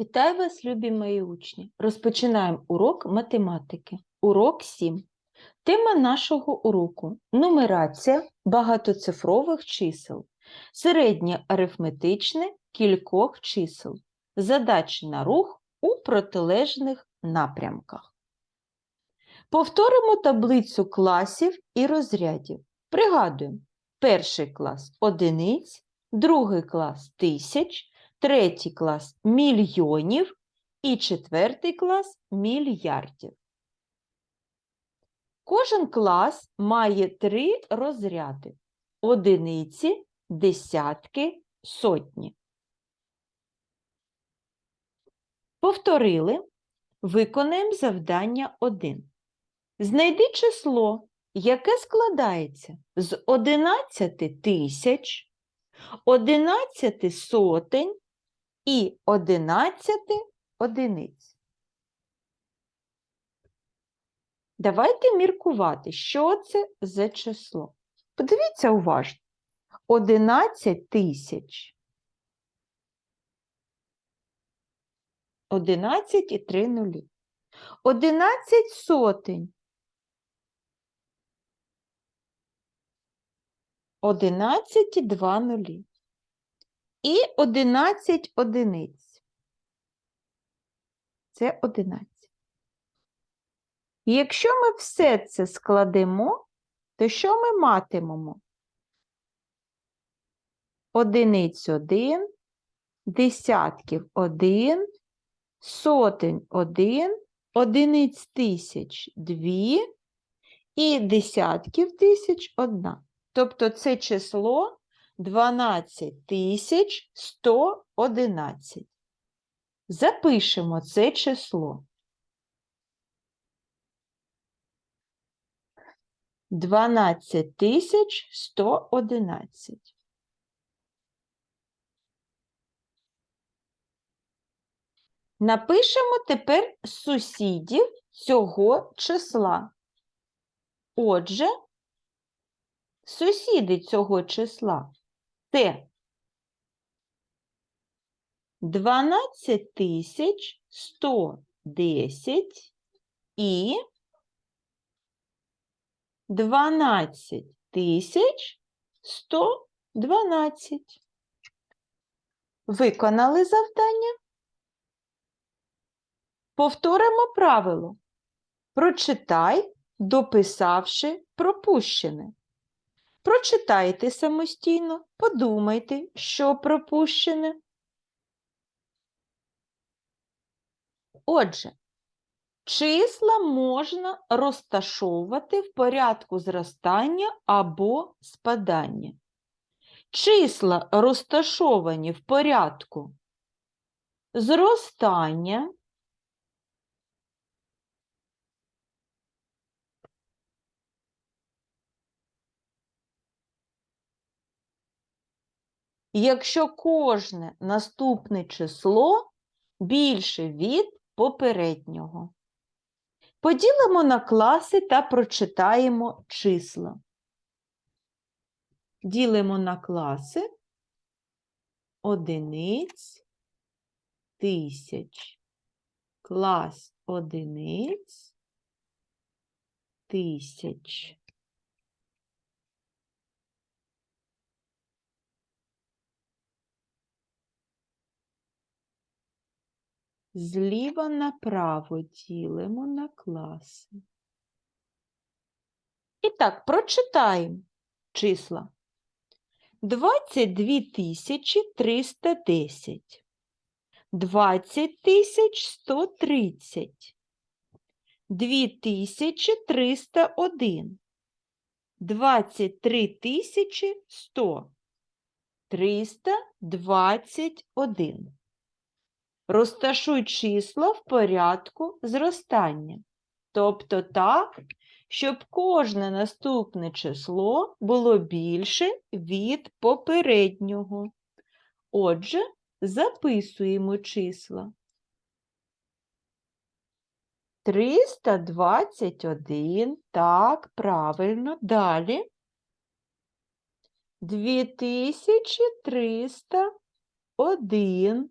Вітаю вас, любі мої учні! Розпочинаємо урок математики. Урок 7. Тема нашого уроку нумерація багатоцифрових чисел, середнє арифметичне кількох чисел, задачі на рух у протилежних напрямках. Повторимо таблицю класів і розрядів. Пригадуємо, перший клас одиниць, другий клас тисяч, третій клас мільйонів і четвертий клас мільярдів. Кожен клас має три розряди одиниці, десятки, сотні. Повторили, виконаємо завдання 1. Знайди число, яке складається з 11 тисяч, 11 сотень і 11 одиниць. Давайте міркувати, що це за число. Подивіться уважно. 11 тисяч. 11 і 3 нулі. 11 сотень. 11 і 2 нулі. І 11 одиниць. Це 11. Якщо ми все це складемо, то що ми матимемо? Одиниць 1, десятків 1, сотень 1, одиниць тисяч 2 і десятків тисяч 1. Тобто це число 12111. Запишемо це число. 12111. Напишемо тепер сусідів цього числа. Отже, сусіди цього числа це 12110 і 12112. Виконали завдання? Повторимо правило. Прочитай, дописавши пропущене. Прочитайте самостійно, подумайте, що пропущене. Отже, числа можна розташовувати в порядку зростання або спадання. Числа розташовані в порядку зростання якщо кожне наступне число більше від попереднього. Поділимо на класи та прочитаємо числа. Ділимо на класи одиниць, тисяч. Клас одиниць, тисяч. Зліва направо ділимо на класи. І так, прочитаємо числа. 22 тисячі 310, 20 тисяч 130, 2 тисячі 301, 23 тисячі 100, 321. Розташуй числа в порядку зростання. Тобто так, щоб кожне наступне число було більше від попереднього. Отже, записуємо числа. 321, так, правильно. Далі. 2301.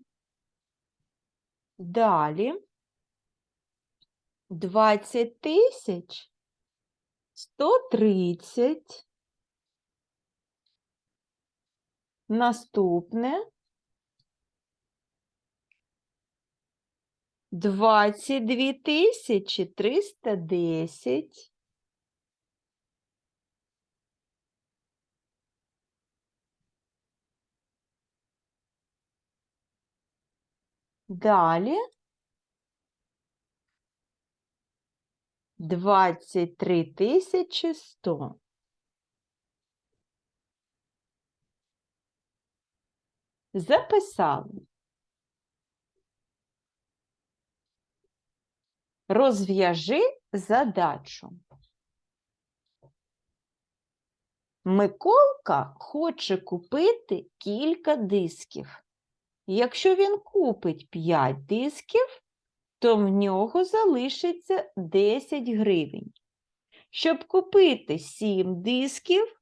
Далі 20 тисяч 130. Наступне 22 тисячі 310. Далі 23 тисячі 100. Записали. Розв'яжи задачу. Миколка хоче купити кілька дисків. Якщо він купить 5 дисків, то в нього залишиться 10 гривень. Щоб купити 7 дисків,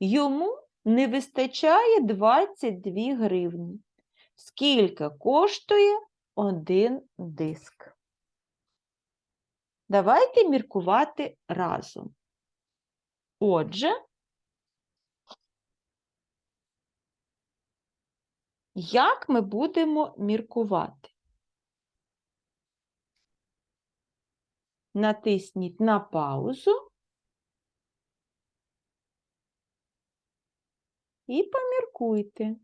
йому не вистачає 22 гривні. Скільки коштує один диск? Давайте міркувати разом. Отже, як ми будемо міркувати? Натисніть на паузу і поміркуйте.